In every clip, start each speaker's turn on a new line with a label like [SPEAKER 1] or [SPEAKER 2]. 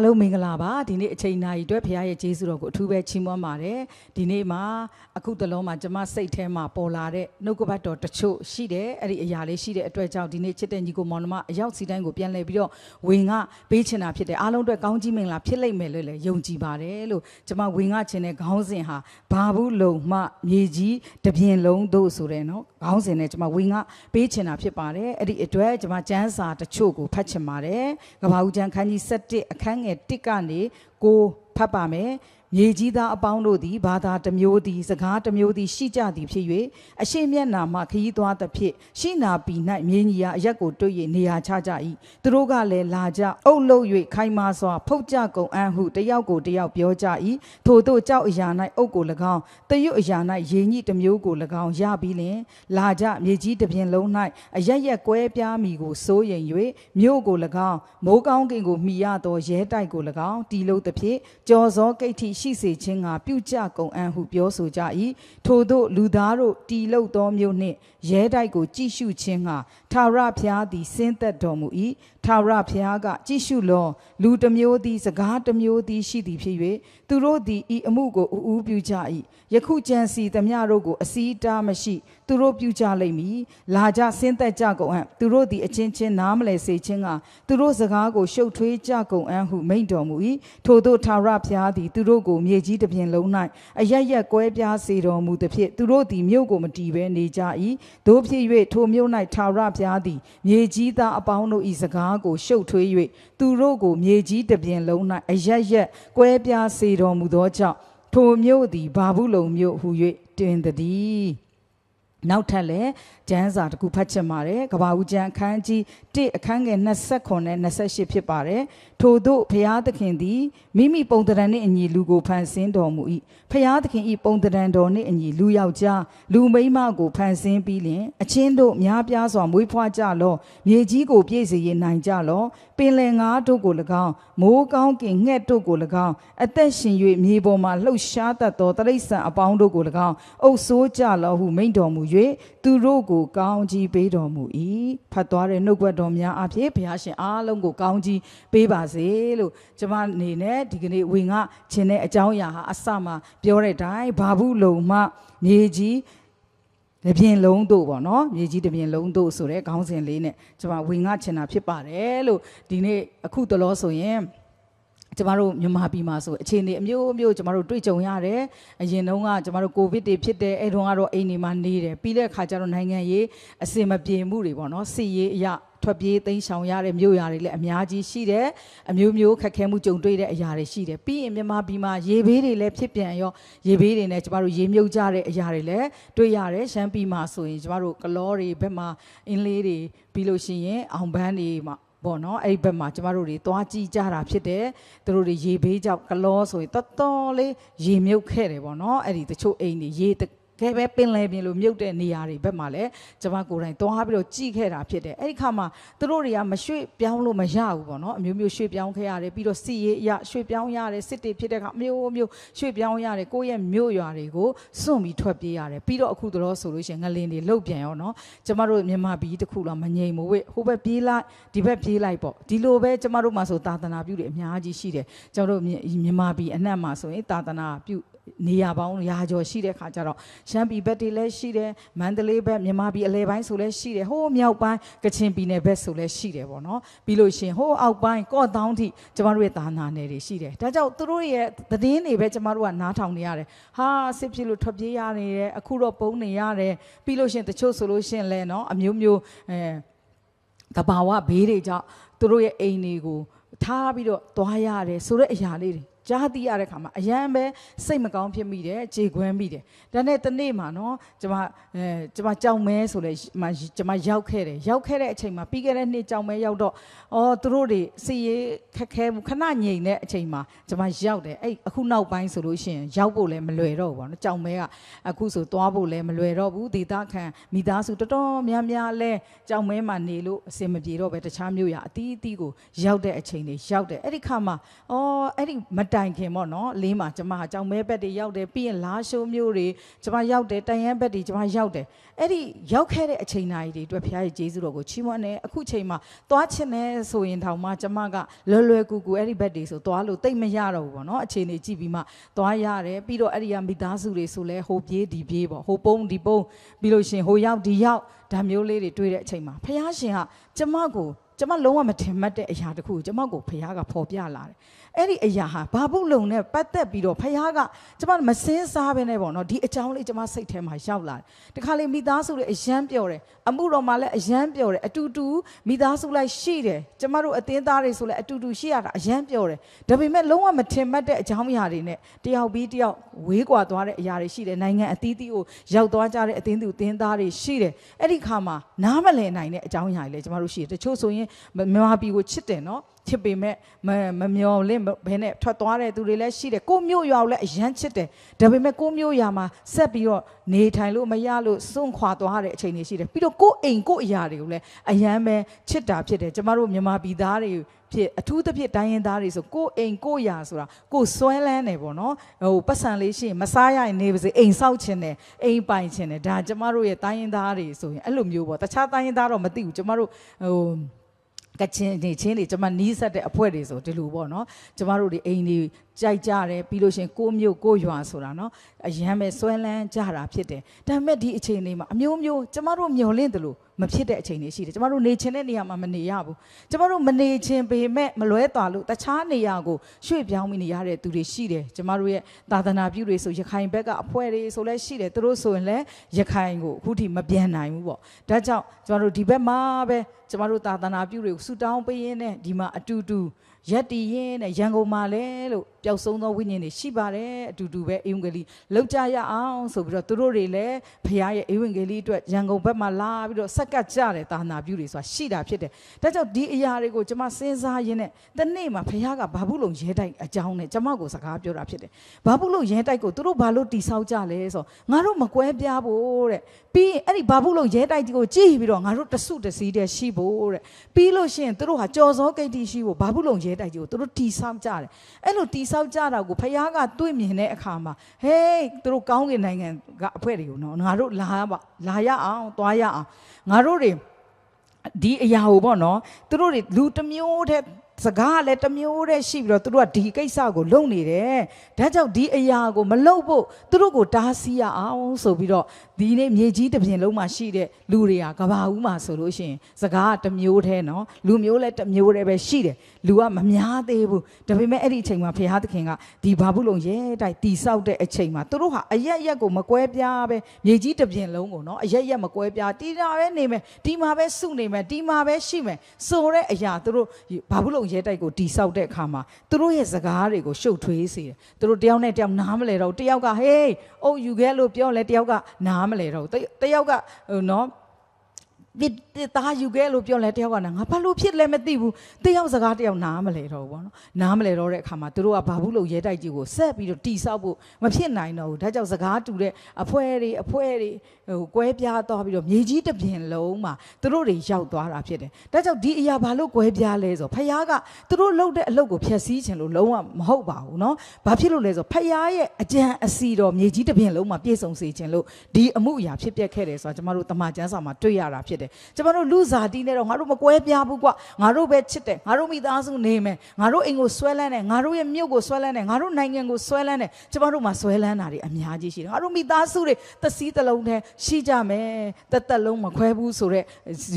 [SPEAKER 1] အားလုံးမင်္ဂလာပါဒီနေ့အချိန်နာရီအတွက်ဖခင်ရဲ့ကျေးဇူးတော်ကိုအထူးပဲချီးမွမ်းပါတယ်ဒီနေ့မှာအခုတလုံးမှာကျမစိတ်ထဲမှာပေါ်လာတဲ့နှုတ်ကပတ်တော်တချို့ရှိတယ်အဲ့ဒီအရာလေးရှိတဲ့အတွက်ကြောင့်ဒီနေ့ချစ်တဲ့ညီကိုမောင်နှမအရောက်စီတိုင်းကိုပြန်လဲပြီးတော့ဝင်ငါပေးချင်တာဖြစ်တယ်အားလုံးအတွက်ကောင်းကြီးမင်္ဂလာဖြစ်လိမ့်မယ်လို့လည်းယုံကြည်ပါတယ်လို့ကျမဝင်ငါချင်တဲ့ခေါင်းစဉ်ဟာဘာဘူးလုံမှမြေကြီးတပြင်လုံးတို့ဆိုတဲ့နော်ခေါင်းစဉ်နဲ့ကျမဝင်ငါပေးချင်တာဖြစ်ပါတယ်အဲ့ဒီအတွက်ကျမကျမ်းစာတချို့ကိုဖတ်ချင်ပါတယ်ကဘာဦးကျမ်းခန်းကြီး7အခန်းငယ်1ကနေကိုဖတ်ပါမယ် မြေကြီးသားအပေါင်းတို့သည်ဘာသာတစ်မျိုးသည်စကားတစ်မျိုးသည်ရှိကြသည်ဖြစ်၍အရှိမျက်နာမှခရီးသွားသဖြင့်ရှိနာပီ၌မြေကြီးရာအရက်ကိုတွေ့၍နေရာချကြ၏သူတို့ကလည်းလာကြအုပ်လို့၍ခိုင်မာစွာဖုတ်ကြကုန်အံ့ဟုတယောက်ကိုတယောက်ပြောကြ၏ထို့သောကြောက်အရာ၌အုပ်ကို၎င်းတရွတ်အရာ၌ရေညိတစ်မျိုးကို၎င်းရပြီးလင်လာကြမြေကြီးတစ်ပြင်လုံး၌အရက်ရက်ကွဲပြားမိကိုစိုးရိမ်၍မြို့ကို၎င်းမိုးကောင်းကင်ကိုမိရသောရဲတိုက်ကို၎င်းတီလို့သဖြင့်ကြော်စောကိတ်ထိရှိစေခြင်းကပြုကြကုန်အံ့ဟုပြောဆိုကြ၏ထို့သောလူသားတို့တီလို့သောမြို့နှင့်ရဲတိုက်ကိုကြည့်ရှုခြင်းကထာဝရဘုရားသည်စင်းသက်တော်မူ၏ထာဝရဘုရားကကြည့်ရှုလောလူတစ်မျိုးသည်စကားတစ်မျိုးသည်ရှိသည်ဖြစ်၍သူတို့သည်ဤအမှုကိုအူးပြုကြ၏ယခုကြံစီသမျှတို့ကိုအစည်းအတားမရှိ သူတို့ပြုကြလိမ့်မည်လာကြဆင်းသက်ကြကုန်အံ့သူတို့သည်အချင်းချင်းနားမလဲစေခြင်းကသူတို့စကားကိုရှုပ်ထွေးကြကုန်အံ့ဟုမိန့်တော်မူ၏ထို့သောထာဝရဘုရားသည်သူတို့ကိုမြေကြီးတစ်ပြင်လုံး၌အရရက်ကွဲပြားစေတော်မူသည်ဖြင့်သူတို့သည်မြို့ကိုမတီးဘဲနေကြ၏တို့ဖြစ်၍ထိုမြို့၌ထာဝရဘုရားသည်မြေကြီးသားအပေါင်းတို့၏စကားကိုရှုပ်ထွေး၍သူတို့ကိုမြေကြီးတစ်ပြင်လုံး၌အရရက်ကွဲပြားစေတော်မူသောကြောင့်ထိုမြို့သည်ဘာဘူးလုံမြို့ဟု၍တွင်တည်း နောက်ထပ်လည်း ကျမ်းစာတစ်ခုဖတ်ချင်ပါတယ်ကဘာဦးကျမ်းအခန်းကြီး1အခန်းငယ်29နဲ့28ဖြစ်ပါတယ်ထို့သောဘုရားသခင်သည်မိမိပုံတရံနှင့်အညီလူကိုဖန်ဆင်းတော်မူ၏ဘုရားသခင်၏ပုံတရံတော်နှင့်အညီလူယောက်ျားလူမိန်းမကိုဖန်ဆင်းပြီးလျှင်အချင်းတို့များပြားစွာမွေးဖွားကြလောမြေကြီးကိုပြည့်စေရနိုင်ကြလောပင်လယ်ငါးတို့ကို၎င်းမိုးကောင်းကင်ငှက်တို့ကို၎င်းအသက်ရှင်၍မြေပေါ်မှလှုပ်ရှားတတ်သောတရိษံအပေါင်းတို့ကို၎င်းအုပ်ဆိုးကြလောဟုမိန့်တော်မူ၍သူတို့ကိုကောင်းကြီးပေးတော်မူ၏ဖတ်သွားတဲ့နှုတ်ကပတ်တော်များအဖြစ်ဘုရားရှင်အားလုံးကိုကောင်းကြီးပေးပါစေလို့ကျွန်မအနေနဲ့ဒီကနေ့ဝင်ငါခြင်းတဲ့အကြောင်းအရာဟာအစမှပြောတဲ့အတိုင်းဘာဘူးလုံမှမြေကြီးတစ်ပြင်လုံးတို့ပေါ့နော်မြေကြီးတစ်ပြင်လုံးတို့ဆိုတဲ့ခေါင်းစဉ်လေးနဲ့ကျွန်မဝင်ငါချင်တာဖြစ်ပါတယ်လို့ဒီနေ့အခုတလောဆိုရင် ကျမတို့မြန်မာပြည်မှာဆိုအခြေအနေအမျိုးမျိုးကျမတို့တွေ့ကြုံရတယ်အရင်တုန်းကကျမတို့ကိုဗစ်တွေဖြစ်တယ်အဲ့တုန်းကတော့အိမ်တွေမှာနေတယ်ပြီးတဲ့အခါကျတော့နိုင်ငံရေးအစင်မပြေမှုတွေပေါ့နော်စစ်ရေးအရာထွက်ပြေးသိမ်းရှောင်ရတဲ့မြို့ရွာတွေလည်းအများကြီးရှိတယ်အမျိုးမျိုးခက်ခဲမှုကြုံတွေ့တဲ့အရာတွေရှိတယ်ပြီးရင်မြန်မာပြည်မှာရေဘေးတွေလည်းဖြစ်ပြန်ရောရေဘေးတွေနဲ့ကျမတို့ရေမြုပ်ကြတဲ့အရာတွေလည်းတွေ့ရတယ်ရှမ်းပြည်မှာဆိုရင်ကျမတို့ကလောတွေဘက်မှာအင်းလေးတွေပြီးလို့ရှိရင်အောင်ပန်းတွေမှာ ပေါ့နော်အဲ့ဒီဘက်မှာကျမတို့တွေသွားကြည့်ကြတာဖြစ်တယ်သူတို့တွေရေဘေးကြောင့်ကလောဆိုရင်တော်တော်လေးရေမြုပ်ခဲ့တယ်ပေါ့နော်အဲ့ဒီတချို့အိမ်တွေရေ တကဲပဲပင်လယ်ပြင်လိုမြုပ်တဲ့နေရာတွေဘက်မှာလည်းကျမကိုယ်တိုင်သွားပြီးတော့ကြည့်ခဲ့တာဖြစ်တယ်အဲ့ဒီခါမှာသူတို့တွေကမရွှေ့ပြောင်းလို့မရဘူးပေါ့နော်အမျိုးမျိုးရွှေ့ပြောင်းခဲ့ရတယ်ပြီးတော့စီရေးအရရွှေ့ပြောင်းရတယ်စစ်တွေဖြစ်တဲ့ခါမျိုးမျိုးရွှေ့ပြောင်းရတယ်ကိုယ့်ရဲ့မြို့ရွာတွေကိုစွန့်ပြီးထွက်ပြေးရတယ်ပြီးတော့အခုတော့ဆိုလို့ရှိရင်ငလင်တွေလှုပ်ပြန်ရောနော်ကျမတို့မြန်မာပြည်တစ်ခုလောက်မငြိမ်ဘူးဝေ့ဟိုဘက်ပြေးလိုက်ဒီဘက်ပြေးလိုက်ပေါ့ဒီလိုပဲကျမတို့မှာဆိုသာသနာပြုတွေအများကြီးရှိတယ်ကျမတို့မြန်မာပြည်အနှံ့မှာဆိုရင်သာသနာပြု နေရပေါင်းရာကျော်ရှိတဲ့ခါကျတော့ရှမ်းပြည်ဘက်တွေလည်းရှိတယ်မန္တလေးဘက်မြန်မာပြည်အလဲပိုင်းဆိုလည်းရှိတယ်ဟိုးမြောက်ပိုင်းကချင်ပြည်နယ်ဘက်ဆိုလည်းရှိတယ်ပေါ့နော်ပြီးလို့ရှိရင်ဟိုးအောက်ပိုင်းကော့တောင်းထိကျမတို့ရဲ့သာနာနယ်တွေရှိတယ်ဒါကြောင့်သူတို့ရဲ့သတင်းတွေပဲကျမတို့ကနားထောင်နေရတယ်ဟာစစ်ဖြစ်လို့ထွက်ပြေးရနေတယ်အခုတော့ပုံနေရတယ်ပြီးလို့ရှိရင်တချို့ဆိုလို့ရှိရင်လည်းနော်အမျိုးမျိုးအဲတဘာဝဘေးတွေကြောင့်သူတို့ရဲ့အိမ်တွေကိုထားပြီးတော့သွားရတယ်ဆိုတဲ့အရာလေးတွေ ကြားသိရတဲ့ခါမှာအရန်ပဲစိတ်မကောင်းဖြစ်မိတယ်ကြေခွမ်းမိတယ်ဒါနဲ့တနေ့မှာနော်ကျွန်မအဲကျွန်မကြောင်မဲဆိုလဲမကျွန်မရောက်ခဲ့တယ်ရောက်ခဲ့တဲ့အချိန်မှာပြီးခဲ့တဲ့နှစ်ကြောင်မဲရောက်တော့အော်သူတို့တွေစီရေးခက်ခဲမှုခဏငြိမ်တဲ့အချိန်မှာကျွန်မရောက်တယ်အဲ့အခုနောက်ပိုင်းဆိုလို့ရှိရင်ရောက်ဖို့လည်းမလွယ်တော့ဘူးပေါ့နော်ကြောင်မဲကအခုဆိုသွားဖို့လည်းမလွယ်တော့ဘူးဒေသခံမိသားစုတော်တော်များများလဲကြောင်မဲမှာနေလို့အဆင်မပြေတော့ပဲတခြားမျိုးရအတီးအတီးကိုရောက်တဲ့အချိန်တွေရောက်တယ်အဲ့ဒီခါမှာအော်အဲ့ဒီမတိုင်တိုင်ခင်ပေါ့နော်အလေးမှာကျမဟာကြောင်မဲဘက်တွေရောက်တယ်ပြီးရင်လာရှိုးမျိုးတွေကျမရောက်တယ်တန်ရန်ဘက်တွေကျမရောက်တယ်အဲ့ဒီရောက်ခဲ့တဲ့အချိန်တိုင်းတွေအတွက်ဘုရားရဲ့ကျေးဇူးတော်ကိုချီးမွမ်းတယ်အခုချိန်မှာသွားချင်တယ်ဆိုရင်တောင်မှကျမကလွယ်လွယ်ကူကူအဲ့ဒီဘက်တွေဆိုသွားလို့တိတ်မရတော့ဘူးပေါ့နော်အခြေအနေကြည့်ပြီးမှသွားရတယ်ပြီးတော့အဲ့ဒီကမိသားစုတွေဆိုလဲဟိုပြေးဒီပြေးပေါ့ဟိုပုံးဒီပုံးပြီးလို့ရှရင်ဟိုရောက်ဒီရောက်ဒါမျိုးလေးတွေတွေ့တဲ့အချိန်မှာဘုရားရှင်ကကျမကိုကျမလုံးဝမထင်မှတ်တဲ့အရာတစ်ခုကိုကျမကိုဘုရားကဖော်ပြလာတယ်အဲ့ဒီအရာဟာဘာဘူးလုံနဲ့ပတ်သက်ပြီးတော့ဘုရားကကျမမစင်းစားပဲနဲ့ပေါ့နော်ဒီအကြောင်းလေးကျမစိတ်ထဲမှာရောက်လာတယ်တခါလေမိသားစုတွေအယမ်းပြောတယ်အမှုတော်မှာလည်းအယမ်းပြောတယ်အတူတူမိသားစုလိုက်ရှိတယ်ကျမတို့အသင်းသားတွေဆိုလည်းအတူတူရှိရတာအယမ်းပြောတယ်ဒါပေမဲ့လုံးဝမထင်မှတ်တဲ့အကြောင်းအရာတွေနဲ့တယောက်ပြီးတယောက်ဝေးကွာသွားတဲ့အရာတွေရှိတယ်နိုင်ငံအသီးသီးကိုရောက်သွားကြတဲ့အသင်းသူအသင်းသားတွေရှိတယ်အဲ့ဒီခါမှာနားမလည်နိုင်တဲ့အကြောင်းအရာတွေလည်းကျမတို့ရှိတယ်တချို့ဆိုရင်မြန်မာပြည်ကိုချစ်တယ်နော်ချစ်ပေမဲ့မမမျော်လင့်ဘဲနဲ့ထွက်သွားတဲ့သူတွေလည်းရှိတယ်ကိုမျိုးရွာကိုလည်းအယမ်းချစ်တယ်ဒါပေမဲ့ကိုမျိုးရွာမှာဆက်ပြီးတော့နေထိုင်လို့မရလို့စွန့်ခွာသွားတဲ့အချိန်တွေရှိတယ်ပြီးတော့ကိုအိမ်ကိုအရာတွေကိုလည်းအယမ်းပဲချစ်တာဖြစ်တယ်ကျမတို့မြန်မာပြည်သားတွေဖြစ်အထူးသဖြင့်တိုင်းရင်းသားတွေဆိုကိုအိမ်ကိုရာဆိုတာကိုစွဲလန်းတယ်ပေါ့နော်ဟိုပတ်စံလေးရှိရင်မစားရရင်နေပါစေအိမ်ဆောက်ခြင်းတယ်အိမ်ပိုင်ခြင်းတယ်ဒါကျမတို့ရဲ့တိုင်းရင်းသားတွေဆိုရင်အဲ့လိုမျိုးပေါ့တခြားတိုင်းရင်းသားတော့မသိဘူးကျမတို့ဟို ကချင်နေချင်းတွေကျွန်မနီးဆက်တဲ့အဖွဲတွေဆိုဒီလိုပေါ့နော်ကျမတို့ဒီအိမ်တွေကြိုက်ကြတယ်ပြီးလို့ရှရင်ကိုမျိုးကိုရွာဆိုတာနော်အရန်ပဲဆွဲလန်းကြတာဖြစ်တယ်ဒါပေမဲ့ဒီအချိန်လေးမှာအမျိုးမျိုးကျမတို့မျောလင့်တယ်လို့ မဖြစ်တဲ့အချိန်တွေရှိတယ်ကျမတို့နေချင်တဲ့နေရာမှာမနေရဘူးကျမတို့မနေချင်ပေမဲ့မလွဲသွားလို့တခြားနေရာကိုရွှေ့ပြောင်းပြီးနေရတဲ့သူတွေရှိတယ်ကျမတို့ရဲ့သာသနာပြုတွေဆိုရခိုင်ဘက်ကအဖွဲတွေဆိုလဲရှိတယ်သူတို့ဆိုရင်လည်းရခိုင်ကိုအခုထိမပြန်နိုင်ဘူးပေါ့ဒါကြောင့်ကျမတို့ဒီဘက်မှာပဲကျမတို့သာသနာပြုတွေကိုဆူတောင်းပေးရင်းနဲ့ဒီမှာအတူတူ ရက်တီရင်းနဲ့ရန်ကုန်မှာလဲလို့ပျောက်ဆုံးသောဝိညာဉ်တွေရှိပါတယ်အတူတူပဲအေဝံဂေလိလောက်ကြရအောင်ဆိုပြီးတော့သူတို့တွေလည်းဖခင်ရဲ့အေဝံဂေလိအတွက်ရန်ကုန်ဘက်မှာလာပြီးတော့ဆက်ကပ်ကြတယ်သာသနာပြုတွေဆိုတာရှိတာဖြစ်တယ်ဒါကြောင့်ဒီအရာတွေကိုကျွန်မစဉ်းစားရင်းနဲ့တနေ့မှာဖခင်ကဘာဘူးလုံရဲတိုက်အကြောင်းနဲ့ကျွန်မကိုစကားပြောတာဖြစ်တယ်ဘာဘူးလုံရဲတိုက်ကိုသူတို့ဘာလို့တိဆောက်ကြလဲဆိုငါတို့မကွဲပြားဖို့တဲ့ပြီးရင်အဲ့ဒီဘာဘူးလုံရဲတိုက်ကိုကြည့်ပြီးတော့ငါတို့တဆုတစည်းတည်းရှိဖို့တဲ့ပြီးလို့ရှိရင်သူတို့ဟာကြော်စောကိတ်တိရှိဖို့ဘာဘူးလုံရဲတိုက်ကြီးကိုသူတို့တိဆောက်ကြတယ်အဲ့လိုတိဆောက်ကြတာကိုဖခင်ကတွေ့မြင်တဲ့အခါမှာဟေးသူတို့ကောင်းကင်နိုင်ငံကအဖွဲ့တွေကိုနော်ငါတို့လာပါလာရအောင်သွားရအောင်ငါတို့တွေဒီအရာကိုပေါ့နော်သူတို့တွေလူတစ်မျိုးတည်း စကားကလည်းတစ်မျိုးတည်းရှိပြီးတော့သူတို့ကဒီကိစ္စကိုလုပ်နေတယ်ဒါကြောင့်ဒီအရာကိုမလုပ်ဖို့သူတို့ကိုတားဆီးရအောင်ဆိုပြီးတော့ဒီနေ့မြေကြီးတစ်ပြင်လုံးမှာရှိတဲ့လူတွေကကဘာဦးမှာဆိုလို့ရှိရင်စကားကတစ်မျိုးတည်းနော်လူမျိုးလည်းတစ်မျိုးတည်းပဲရှိတယ်လူကမများသေးဘူးဒါပေမဲ့အဲ့ဒီအချိန်မှာဘုရားသခင်ကဒီဘာဘူးလုံးရဲတိုက်တီဆောက်တဲ့အချိန်မှာသူတို့ဟာအရက်ရက်ကိုမကွဲပြားပဲမြေကြီးတစ်ပြင်လုံးကိုနော်အရက်ရက်မကွဲပြားတီတာပဲနေမယ်ဒီမှာပဲစုနေမယ်ဒီမှာပဲရှိမယ်ဆိုတဲ့အရာသူတို့ဘာဘူးလုံးရဲတိုက်ကိုတီဆောက်တဲ့အခါမှာသူတို့ရဲ့စကားတွေကိုရှုပ်ထွေးစေတယ်သူတို့တယောက်နဲ့တယောက်နားမလဲတော့ဘူးတယောက်ကဟေးအုပ်ယူခဲ့လို့ပြောလဲတယောက်ကနားမလဲတော့ဘူးတတယောက်ကဟိုနော် ဒီဒီသားယူခဲ့လို့ပြောလဲတယောက်ကနာငါဘာလို့ဖြစ်လဲမသိဘူးတယောက်စကားတယောက်နားမလဲတော့ဘူးပေါ့နော်နားမလဲတော့တဲ့အခါမှာသူတို့ကဘာဘူးလို့ရဲတိုက်ကြီးကိုဆက်ပြီးတော့တီဆောက်ဖို့မဖြစ်နိုင်တော့ဘူးဒါကြောင့်စကားတူတဲ့အဖွဲတွေအဖွဲတွေဟိုကွဲပြားသွားပြီးတော့မြေကြီးတစ်ပြင်လုံးမှာသူတို့တွေရောက်သွားတာဖြစ်တယ်ဒါကြောင့်ဒီအရာဘာလို့ကွဲပြားလဲဆိုဖခင်ကသူတို့လုပ်တဲ့အလုပ်ကိုဖျက်ဆီးခြင်းလို့လုံးဝမဟုတ်ပါဘူးနော်ဘာဖြစ်လို့လဲဆိုဖခင်ရဲ့အကြံအစီတော်မြေကြီးတစ်ပြင်လုံးမှာပြည့်စုံစေခြင်းလို့ဒီအမှုအရာဖြစ်ပျက်ခဲ့တယ်ဆိုတာကျမတို့တမန်ကျမ်းစာမှာတွေ့ရတာဖြစ်တယ်ကျမတို့လူစားတီးနေတော့ငါတို့မကွဲပြားဘူးကွာငါတို့ပဲချစ်တယ်ငါတို့မိသားစုနေမယ်ငါတို့အိမ်ကိုဆွဲလန်းတယ်ငါတို့ရဲ့မြို့ကိုဆွဲလန်းတယ်ငါတို့နိုင်ငံကိုဆွဲလန်းတယ်ကျမတို့မှာဆွဲလန်းတာတွေအများကြီးရှိတယ်ငါတို့မိသားစုတွေသစည်းတစ်လုံးတည်းရှိကြမယ်တက်တက်လုံးမခွဲဘူးဆိုတော့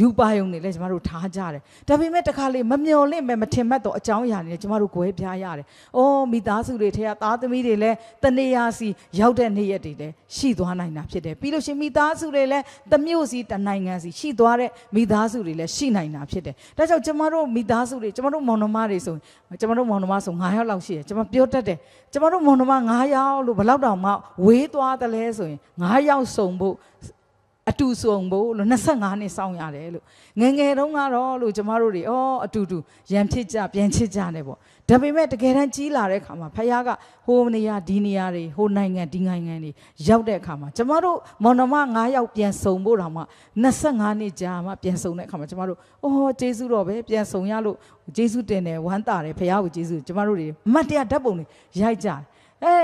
[SPEAKER 1] ယူပါယုံတွေလည်းကျမတို့ထားကြတယ်ဒါပေမဲ့တခါလေမမျော်လင့်မဲ့မထင်မှတ်တော့အကြောင်းအရာတွေနဲ့ကျမတို့ကွဲပြားရတယ်အော်မိသားစုတွေထဲကသားသမီးတွေလည်းတနေရာစီရောက်တဲ့နေ့ရက်တွေလည်းရှိသွားနိုင်တာဖြစ်တယ်ပြီးလို့ရှိရင်မိသားစုတွေလည်းတစ်မြို့စီတစ်နိုင်ငံစီရှိသွားတဲ့မိသားစုတွေလည်းရှိနိုင်တာဖြစ်တယ်ဒါကြောင့်ကျမတို့မိသားစုတွေကျမတို့မောင်နှမတွေဆိုရင်ကျမတို့မောင်နှမဆို9ယောက်လောက်ရှိတယ်ကျမပြောတတ်တယ်ကျမတို့မောင်နှမ9ယောက်လို့ဘယ်လောက်တောင်မှဝေးသွားတယ်လဲဆိုရင်9ယောက်စုံဖို့ အတူဆုံးဖို့လို့25နှစ်စောင့်ရတယ်လို့ငယ်ငယ်တုန်းကတော့လို့ကျမတို့တွေဩအတူတူရန်ဖြစ်ကြပြန်ချစ်ကြတယ်ပေါ့ဒါပေမဲ့တကယ်တမ်းကြီးလာတဲ့ခါမှာဖခင်ကဟိုနေရာဒီနေရာတွေဟိုနိုင်ငံဒီနိုင်ငံတွေရောက်တဲ့အခါမှာကျမတို့မောင်နှမ9ယောက်ပြန်ဆုံဖို့တောင်မှ25နှစ်ကြာမှပြန်ဆုံတဲ့အခါမှာကျမတို့ဩကျေးဇူးတော်ပဲပြန်ဆုံရလို့ကျေးဇူးတင်တယ်ဝမ်းသာတယ်ဖခင်ကိုကျေးဇူးကျမတို့တွေအမတ်တရားဓာတ်ပုံတွေရိုက်ကြတယ်အဲ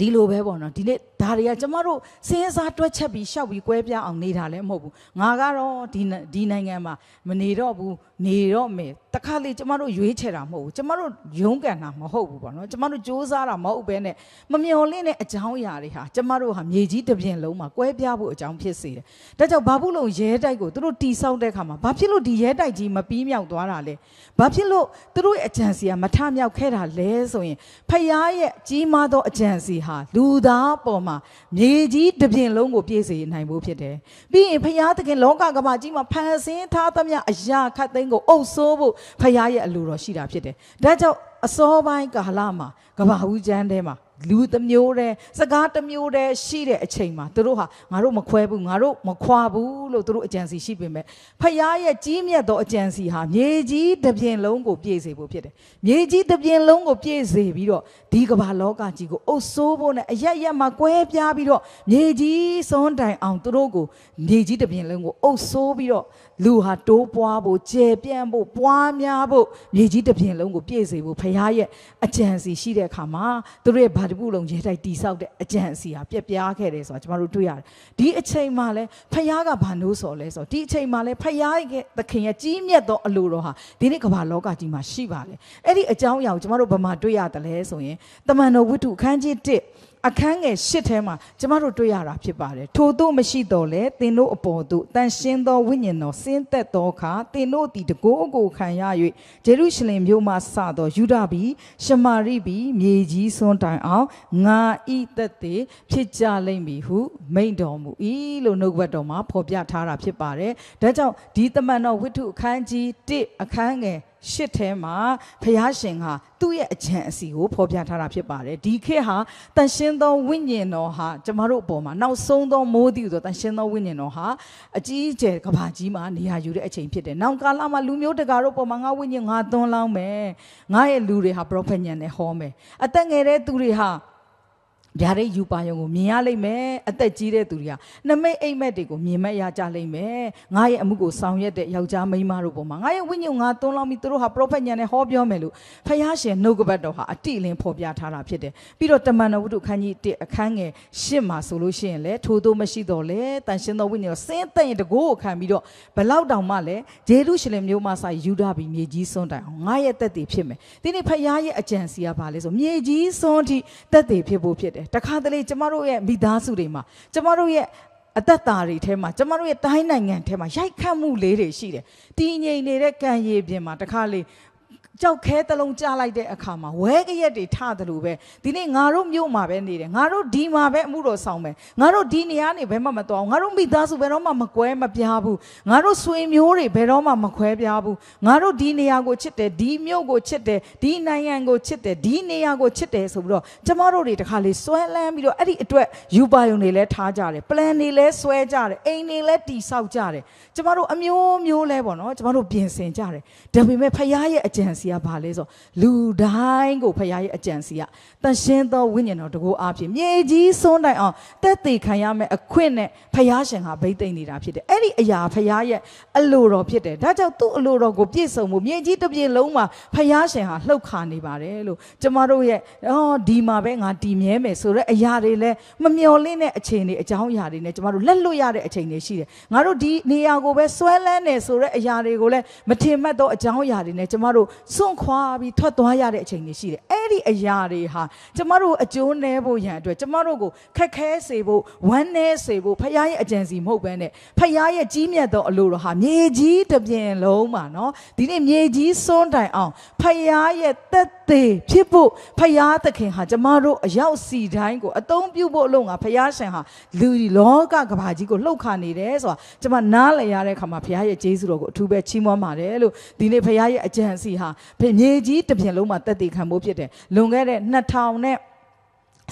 [SPEAKER 1] ဒီလိုပဲပေါ့နော်ဒီနေ့ ဒါတွေကကျမတို့စင်းစားတွက်ချက်ပြီးရှောက်ပြီးကွဲပြားအောင်နေတာလည်းမဟုတ်ဘူးငါကတော့ဒီနဒီနိုင်ငံမှာမနေတော့ဘူးနေတော့မယ်တခါလေကျမတို့ရွေးချယ်တာမဟုတ်ဘူးကျမတို့ရုန်းကန်တာမဟုတ်ဘူးပေါ့နော်ကျမတို့စ조사တာမဟုတ်ဘဲနဲ့မမျော်လင့်တဲ့အကြောင်းအရာတွေဟာကျမတို့ဟာမြေကြီးတစ်ပြင်လုံးမှာကွဲပြားဖို့အကြောင်းဖြစ်စေတယ်ဒါကြောင့်ဘာဘူးလုံးရဲတိုက်ကိုသူတို့တီဆောက်တဲ့အခါမှာဘာဖြစ်လို့ဒီရဲတိုက်ကြီးမပြီးမြောက်သွားတာလဲဘာဖြစ်လို့သူတို့ရဲ့အကြံစီကမထမြောက်ခဲ့တာလဲဆိုရင်ဖယားရဲ့ကြီးမားသောအကြံစီဟာလူသားပေါ်မှာမြေကြီးတစ်ပြင်လုံးကိုပြည့်စေနိုင်ဖို့ဖြစ်တယ်ပြီးရင်ဖယားသခင်လောကကမ္ဘာကြီးမှာဖန်ဆင်းထားသမျှအရာခတ်သိမ်းကိုအုပ်ဆိုးဖို့ဖယားရဲ့အလိုတော်ရှိတာဖြစ်တယ်ဒါကြောင့်အစောပိုင်းကာလမှာကဘာဦးကျမ်းထဲမှာလူတစ်မျိုးတည်းစကားတစ်မျိုးတည်းရှိတဲ့အချိန်မှာသူတို့ဟာငါတို့မခွဲဘူးငါတို့မခွာဘူးလို့သူတို့အကြံစီရှိပေမဲ့ဖခင်ရဲ့ကြီးမြတ်သောအကြံစီဟာမြေကြီးတစ်ပြင်လုံးကိုပြည့်စေဖို့ဖြစ်တယ်မြေကြီးတစ်ပြင်လုံးကိုပြည့်စေပြီးတော့ဒီကမ္ဘာလောကကြီးကိုအုပ်ဆိုးဖို့နဲ့အရရက်မှာကွဲပြားပြီးတော့မြေကြီးစွန်းတိုင်အောင်သူတို့ကိုမြေကြီးတစ်ပြင်လုံးကိုအုပ်ဆိုးပြီးတော့လူဟာတိုးပွားဖို့ကျယ်ပြန့်ဖို့ပွားများဖို့မြေကြီးတစ်ပြင်လုံးကိုပြည့်စေဖို့ဖခင်ရဲ့အကြံစီရှိတဲ့အခါမှာသူတို့ရဲ့ဗာတပုလုံရဲတိုက်တီဆောက်တဲ့အကြံစီဟာပြက်ပြားခဲ့တယ်ဆိုတာကျွန်တော်တို့တွေ့ရတယ်ဒီအချိန်မှာလဲဖခင်ကဘာလို့ဆိုလဲဆိုတော့ဒီအချိန်မှာလဲဖခင်ရဲ့သခင်ရဲ့ကြီးမြတ်သောအလိုတော်ဟာဒီနေ့ကမ္ဘာလောကကြီးမှာရှိပါလေအဲ့ဒီအကြောင်းအရာကိုကျွန်တော်တို့ဘာမှတွေ့ရတယ်လဲဆိုရင်တမန်တော်ဝိတ္ထုအခန်းကြီး1အခန်းငယ်၈ထဲမှာကျမတို့တွေ့ရတာဖြစ်ပါတယ်ထို့သောမရှိတော့လေသင်တို့အပေါ်သို့တန်ရှင်းသောဝိညာဉ်တော်ဆင်းသက်သောအခါသင်တို့သည်တကိုးအကိုခံရ၍ဂျေရုရှလင်မြို့မှစသောယူဒပြည်ရှမာရိပြည်မြေကြီးစွန်းတိုင်အောင်ငါဤသက်သေးဖြစ်ကြလိမ့်မည်ဟုမိန့်တော်မူ၏လို့နှုတ်ဘတ်တော်မှာဖော်ပြထားတာဖြစ်ပါတယ်ဒါကြောင့်ဒီတမန်တော်ဝိတ္ထုအခန်းကြီး1အခန်းငယ် ရှစ်ထဲမှာဖျားရှင်ဟာသူ့ရဲ့အကြံအစီကိုဖော်ပြထားတာဖြစ်ပါတယ်ဒီခေတ်ဟာတန်ရှင်းသောဝိညာဉ်တော်ဟာကျမတို့အပေါ်မှာနောက်ဆုံးသောမိုးတိဆိုတန်ရှင်းသောဝိညာဉ်တော်ဟာအကြီးအကျယ်ကဘာကြီးမှာနေရာယူတဲ့အချိန်ဖြစ်တယ်နောက်ကာလမှာလူမျိုးတကာတို့ပေါ်မှာငါဝိညာဉ်ငါသွန်းလောင်းမယ်ငါရဲ့လူတွေဟာပရောဖက်ညံနဲ့ဟောမယ်အသက်ငယ်တဲ့သူတွေဟာ ဗျာဒိတ်ယူပါယုံကိုမြင်ရလိမ့်မယ်အသက်ကြီးတဲ့သူတွေကနမိတ်အိမ်မက်တွေကိုမြင်မဲ့ရကြလိမ့်မယ်ငါရဲ့အမှုကိုဆောင်ရွက်တဲ့ယောက်ျားမိန်းမတို့ပေါ်မှာငါရဲ့ဝိညာဉ်ငါသွန်းလောင်းပြီးသူတို့ဟာပရောဖက်ညံနဲ့ဟောပြောမယ်လို့ဖယားရှင်နှုတ်ကပတ်တော်ဟာအတိအလင်းဖော်ပြထားတာဖြစ်တယ်ပြီးတော့တမန်တော်ဝတ္ထုခန်းကြီး1အခန်းငယ်10မှာဆိုလို့ရှိရင်လေထိုးသို့မရှိတော့လေတန်ရှင်သောဝိညာဉ်တော်ဆင်းသက်ရင်တကိုးကိုခံပြီးတော့ဘလောက်တောင်မှလဲဂျေရုရှလင်မြို့မှာစာယူဒပြီးမြေကြီးစွန်းတိုင်အောင်ငါရဲ့တက်တည်ဖြစ်မယ်ဒီနေ့ဖယားရဲ့အကြံစီကဘာလဲဆိုမြေကြီးစွန်းထိတက်တည်ဖြစ်ဖို့ဖြစ်တယ်တခါတလေကျမတို့ရဲ့မိသားစုတွေမှာကျမတို့ရဲ့အသက်တာတွေထဲမှာကျမတို့ရဲ့တိုင်းနိုင်ငံထဲမှာရိုက်ခတ်မှုလေးတွေရှိတယ်။တည်ငြိမ်နေတဲ့ကံရည်ပြင်မှာတခါလေ ကြောက်ခဲတလုံးကြားလိုက်တဲ့အခါမှာဝဲကရက်တွေထတယ်လို့ပဲဒီနေ့ငါတို့မြို့မှာပဲနေတယ်ငါတို့ဒီမှာပဲအမှုတော်ဆောင်မယ်ငါတို့ဒီနေရာနေဘယ်မှမတော်ငါတို့မိသားစုဘယ်တော့မှမကွဲမပြားဘူးငါတို့ဆွေမျိုးတွေဘယ်တော့မှမခွဲပြားဘူးငါတို့ဒီနေရာကိုချစ်တယ်ဒီမြို့ကိုချစ်တယ်ဒီနိုင်ငံကိုချစ်တယ်ဒီနေရာကိုချစ်တယ်ဆိုပြီးတော့ကျမတို့တွေတခါလေစွဲလန်းပြီးတော့အဲ့ဒီအတွက်ယူပါယုံတွေလည်းထားကြတယ်ပလန်တွေလည်းဆွဲကြတယ်အိမ်တွေလည်းတီဆောက်ကြတယ်ကျမတို့အမျိုးမျိုးလဲပေါ့နော်ကျမတို့ပြင်ဆင်ကြတယ်ဒါပေမဲ့ဖခင်ရဲ့အကြံစီကဘာလဲဆိုလူတိုင်းကိုဖခင်ရဲ့အကြံစီကတန်ရှင်းသောဝိညာဉ်တော်တကူအားဖြင့်မြေကြီးစွန်းတိုင်အောင်တက်သေးခံရမယ့်အခွင့်နဲ့ဖခင်ရှင်ဟာဗိတ်သိမ့်နေတာဖြစ်တယ်အဲ့ဒီအရာဖခင်ရဲ့အလိုတော်ဖြစ်တယ်ဒါကြောင့်သူ့အလိုတော်ကိုပြည့်စုံမှုမြေကြီးတစ်ပြေလုံးမှာဖခင်ရှင်ဟာလှုပ်ခါနေပါတယ်လို့ကျမတို့ရဲ့အော်ဒီမှာပဲငါတည်မြဲမယ်ဆိုတော့အရာတွေလည်းမမျော်လင့်တဲ့အခြေအနေအကြောင်းအရာတွေနဲ့ကျမတို့လက်လွတ်ရတဲ့အချိန်တွေရှိတယ်ငါတို့ဒီနေရာကိုပဲဆွဲလန်းနေဆိုတဲ့အရာတွေကိုလည်းမထင်မှတ်သောအကြောင်းအရာတွေနဲ့ကျမတို့စွန့်ခွာပြီးထွက်သွားရတဲ့အချိန်တွေရှိတယ်အဲ့ဒီအရာတွေဟာကျမတို့အကျိုးနည်းဖို့ရန်အတွက်ကျမတို့ကိုခက်ခဲစေဖို့ဝမ်းနည်းစေဖို့ဖခင်ရဲ့အကြံစီမဟုတ်ဘဲနဲ့ဖခင်ရဲ့ကြီးမြတ်သောအလိုတော်ဟာမြေကြီးတစ်ပြင်လုံးမှာနော်ဒီနေ့မြေကြီးစွန်းတိုင်အောင်ဖခင်ရဲ့တက် သေးဖြစ်ဖို့ဖခင်သခင်ဟာကျမတို့အရောက်စီတိုင်းကိုအသုံးပြုဖို့အလို့ငါဖခင်ရှင်ဟာလူလောကကဘာကြီးကိုလှုပ်ခါနေတယ်ဆိုတာကျမနားလည်ရတဲ့အခါမှာဖခင်ရဲ့ကျေးဇူးတော်ကိုအထူးပဲချီးမွမ်းပါတယ်လို့ဒီနေ့ဖခင်ရဲ့အကြံစီဟာမြေကြီးတစ်ပြင်လုံးမှာတက်သေးခံဖို့ဖြစ်တယ်လွန်ခဲ့တဲ့2000နဲ့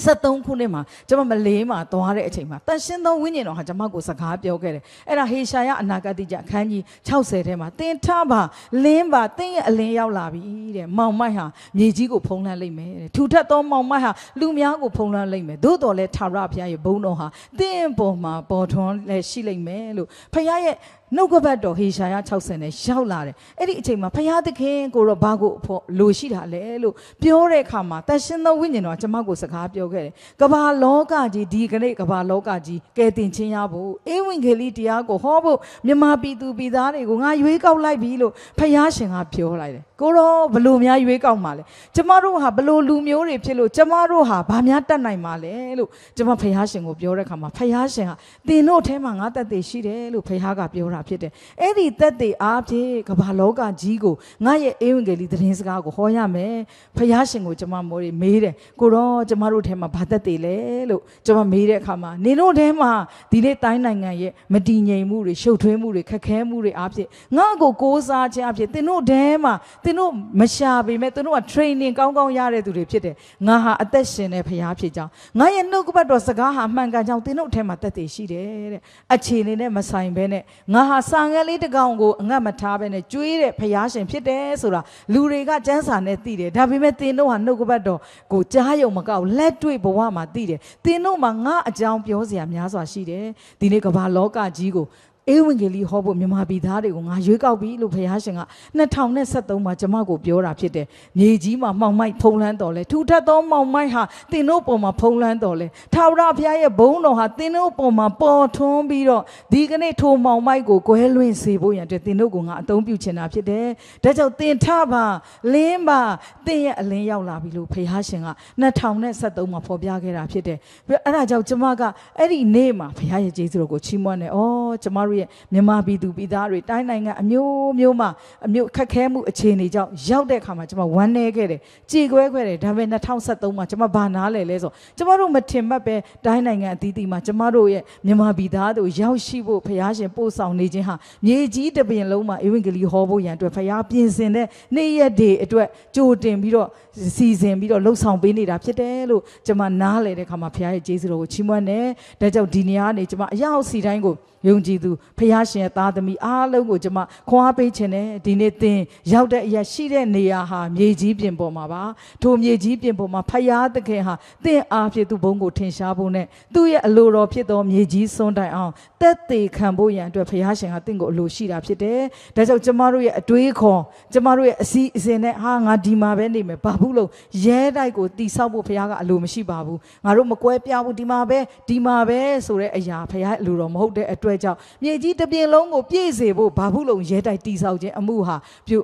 [SPEAKER 1] 73ခုနှစ်မှာကျွန်မမလေးမှာသွားတဲ့အချိန်မှာတန်ရှင်းသောဝိညာဉ်တော်ဟာကျွန်မကိုစကားပြောခဲ့တယ်အဲ့ဒါဟေရှာယအနာဂတိကျအခန်းကြီး60ထဲမှာသင်ထပါလင်းပါသင်ရဲ့အလင်းရောက်လာပြီတဲ့မောင်မိုက်ဟာမြေကြီးကိုဖုံးလွှမ်းလိမ့်မယ်တဲ့ထူထပ်သောမောင်မိုက်ဟာလူများကိုဖုံးလွှမ်းလိမ့်မယ်သို့တော်လည်းထာဝရဘုရားရဲ့ဘုန်းတော်ဟာသင်ပေါ်မှာပေါ်ထွန်းလည်းရှိလိမ့်မယ်လို့ဘုရားရဲ့နှုတ်ကပတ်တော်ဟေရှာယ60နဲ့ရောက်လာတယ်အဲ့ဒီအချိန်မှာဘုရားသခင်ကိုတော့ဘာကိုအဖို့လိုရှိတာလဲလို့ပြောတဲ့အခါမှာတန်ရှင်းသောဝိညာဉ်တော်ကကျွန်မကိုစကားပြောခဲ့တယ်ကမ္ဘာလောကကြီးဒီကနေ့ကမ္ဘာလောကကြီးကယ်တင်ခြင်းရဖို့အေဝံဂေလိတရားကိုဟောဖို့မြန်မာပြည်သူပြည်သားတွေကိုငါရွေးကောက်လိုက်ပြီလို့ဘုရားရှင်ကပြောလိုက်တယ်ကိုတော့ဘလို့များရွေးကောက်မှာလဲကျမတို့ဟာဘလို့လူမျိုးတွေဖြစ်လို့ကျမတို့ဟာဘာများတတ်နိုင်မှာလဲလို့ကျမဘုရားရှင်ကိုပြောတဲ့အခါမှာဘုရားရှင်ဟာသင်တို့ထဲမှာငါတက်သေးရှိတယ်လို့ဘုရားကပြောတာဖြစ်တယ်အဲ့ဒီတက်သေးအားဖြင့်ကမ္ဘာလောကကြီးကိုငါရဲ့အေဝံဂေလိသတင်းစကားကိုဟောရမယ်ဘုရားရှင်ကိုကျမမိုးတွေမေးတယ်ကိုတော့ကျမတို့ထဲမှာဘာတက်သေးလဲလို့ကျမမေးတဲ့အခါမှာနင်တို့ထဲမှာဒီနေ့တိုင်းနိုင်ငံရဲ့မတည်ငြိမ်မှုတွေရှုပ်ထွေးမှုတွေခက်ခဲမှုတွေအားဖြင့်ငါ့ကိုကိုးစားခြင်းအားဖြင့်သင်တို့ထဲမှာသင်တို့မရှာပေမဲ့သင်တို့က training ကောင်းကောင်းရတဲ့သူတွေဖြစ်တယ်ငါဟာအသက်ရှင်တဲ့ဖရားဖြစ်ကြောင်းငါရဲ့နှုတ်ကပတ်တော်စကားဟာအမှန်ကန်ကြောင်းသင်တို့ထဲမှာတက်တည်ရှိတယ်တဲ့အခြေအနေနဲ့မဆိုင်ဘဲနဲ့ငါဟာစာငယ်လေးတစ်ကောင်ကိုအငတ်မထားဘဲနဲ့ကျွေးတဲ့ဖရားရှင်ဖြစ်တယ်ဆိုတာလူတွေကစမ်းစာနဲ့သိတယ်ဒါပေမဲ့သင်တို့ဟာနှုတ်ကပတ်တော်ကိုကြားယုံမကောက်လက်တွေ့ဘဝမှာသိတယ်သင်တို့မှာငါအကြောင်းပြောစရာများစွာရှိတယ်ဒီနေ့ကမ္ဘာလောကကြီးကို အေဝံဂေလိဟောဖို့မြန်မာပြည်သားတွေကိုငါရွေးကောက်ပြီလို့ဘုရားရှင်က2023မှာကျွန်မကိုပြောတာဖြစ်တယ်။မြေကြီးမှာမှောင်မိုက်ဖုံးလန်းတော်လဲထူထပ်သောမှောင်မိုက်ဟာသင်တို့ပေါ်မှာဖုံးလန်းတော်လဲထာဝရဘုရားရဲ့ဘုန်းတော်ဟာသင်တို့ပေါ်မှာပေါ်ထွန်းပြီးတော့ဒီကနေ့ထိုမှောင်မိုက်ကိုကွဲလွင့်စေဖို့ရန်အတွက်သင်တို့ကိုငါအသုံးပြုချင်တာဖြစ်တယ်။ဒါကြောင့်သင်ထပါလင်းပါသင်ရဲ့အလင်းရောက်လာပြီလို့ဘုရားရှင်က2023မှာဖော်ပြခဲ့တာဖြစ်တယ်။ပြီးတော့အဲ့ဒါကြောင့်ကျွန်မကအဲ့ဒီနေ့မှာဘုရားရဲ့ကျေးဇူးတော်ကိုချီးမွမ်းတယ်။အော်ကျွန်မတို့ရဲ့မြန်မာပြည်သူပြည်သားတွေတိုင်းနိုင်ငံအမျိုးမျိုးမှာအမျိုးခက်ခဲမှုအခြေအနေကြောင့်ရောက်တဲ့အခါမှာကျွန်မဝမ်းနည်းခဲ့တယ်။ကြေကွဲခဲ့တယ်။ဒါပေမဲ့2023မှာကျွန်မဘာနားလဲလဲဆိုကျွန်မတို့မထင်မှတ်ပဲတိုင်းနိုင်ငံအသီးသီးမှာကျွန်မတို့ရဲ့မြန်မာပြည်သားတို့ရောက်ရှိဖို့ဘုရားရှင်ပို့ဆောင်နေခြင်းဟာမြေကြီးတစ်ပြင်လုံးမှာဧဝံဂေလိဟောဖို့ရန်အတွက်ဘုရားပြင်ဆင်တဲ့နေ့ရက်တွေအတွက်ကြိုတင်ပြီးတော့စီစဉ်ပြီးတော့လှုပ်ဆောင်ပေးနေတာဖြစ်တယ်လို့ကျွန်မနားလဲတဲ့အခါမှာဘုရားရဲ့ကျေးဇူးတော်ကိုချီးမွမ်းတယ်။ဒါကြောင့်ဒီနေ့ကနေကျွန်မအရောက်စီတိုင်းကိုယုံကြည်သူဖះရှင်ရဲ့သားသမီးအားလုံးကိုကျွန်မခွန်အားပေးခြင်းနဲ့ဒီနေ့သင်ရောက်တဲ့အရာရှိတဲ့နေရာဟာမြေကြီးပြင်ပေါ်မှာပါထိုမြေကြီးပြင်ပေါ်မှာဖះသခင်ဟာသင်အားဖြင့်သူ့ဘုန်းကိုထင်ရှားဖို့နဲ့သူ့ရဲ့အလိုတော်ဖြစ်သောမြေကြီးစွန်းတိုင်အောင်တက်သေးခံဖို့ရန်အတွက်ဖះရှင်ဟာသင်ကိုအလိုရှိတာဖြစ်တယ်ဒါကြောင့်ကျွန်မတို့ရဲ့အတွေးခေါ်ကျွန်မတို့ရဲ့အစီအစဉ်နဲ့ဟာငါဒီမှာပဲနေမယ်ဘာဘူးလို့ရဲတိုက်ကိုတိဆောက်ဖို့ဖះကအလိုမရှိပါဘူးငါတို့မကွဲပြားဘူးဒီမှာပဲဒီမှာပဲဆိုတဲ့အရာဖះအလိုတော်မဟုတ်တဲ့အတွက်ကြောင့်မြေကြီးတစ်ပြင်လုံးကိုပြည့်စေဖို့ဘာဘူးလုံးရဲတိုက်တိဆောက်ခြင်းအမှုဟာပြု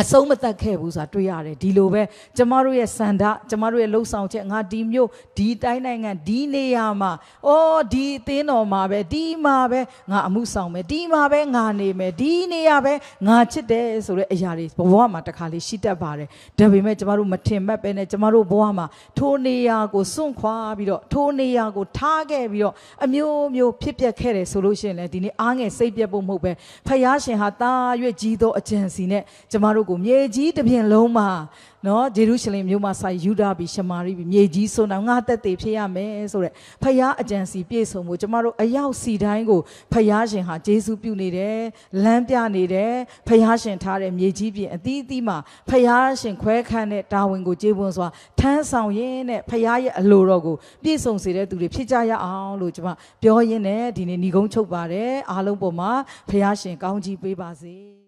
[SPEAKER 1] အဆုံးမသက်ခဲ့ဘူးဆိုတာတွေ့ရတယ်ဒီလိုပဲကျမတို့ရဲ့စန္ဒကျမတို့ရဲ့လှုပ်ဆောင်ချက်ငါဒီမျိုးဒီတိုင်းနိုင်ငံဒီနေရာမှာအော်ဒီအသင်းတော်မှာပဲဒီမှာပဲငါအမှုဆောင်မယ်ဒီမှာပဲငါနေမယ်ဒီနေရာပဲငါချစ်တယ်ဆိုတဲ့အရာတွေဘဝမှာတစ်ခါလေးရှိတတ်ပါတယ်ဒါပေမဲ့ကျမတို့မထင်မှတ်ပဲနဲ့ကျမတို့ဘဝမှာထိုနေရာကိုစွန့်ခွာပြီးတော့ထိုနေရာကိုထားခဲ့ပြီးတော့အမျိုးမျိုးဖြစ်ပျက်ခဲ့တယ်ဆိုလို့ရှိရင်လည်းဒီနေ့အားငယ်စိတ်ပြတ်ဖို့မဟုတ်ပဲဖယားရှင်ဟာတာရွေ့ကြီးသောအကြံစီနဲ့ကျမတို့ကိုမြေကြီးတစ်ပြင်လုံးမှာနော်ဂျေရုရှလင်မြို့မှာဆိုင်ယူဒာပြီးရှမာရိပြီးမြေကြီးဆိုတော့ငါတက်သေးဖြစ်ရမယ်ဆိုတဲ့ဖယားအကြံစီပြည့်စုံမှုကျမတို့အရောက်စီတိုင်းကိုဖယားရှင်ဟာဂျေစုပြုနေတယ်လမ်းပြနေတယ်ဖယားရှင်ထားတဲ့မြေကြီးပြင်အသီးအသီးမှာဖယားရှင်ခွဲခန့်တဲ့တာဝန်ကိုကျေပွန်စွာထမ်းဆောင်ရင်းနဲ့ဖယားရဲ့အလိုတော်ကိုပြည့်စုံစေတဲ့သူတွေဖြစ်ကြရအောင်လို့ကျမပြောရင်းနဲ့ဒီနေ့ညီကုန်းချုပ်ပါတယ်အားလုံးပေါ်မှာဖယားရှင်ကောင်းကြီးပေးပါစေ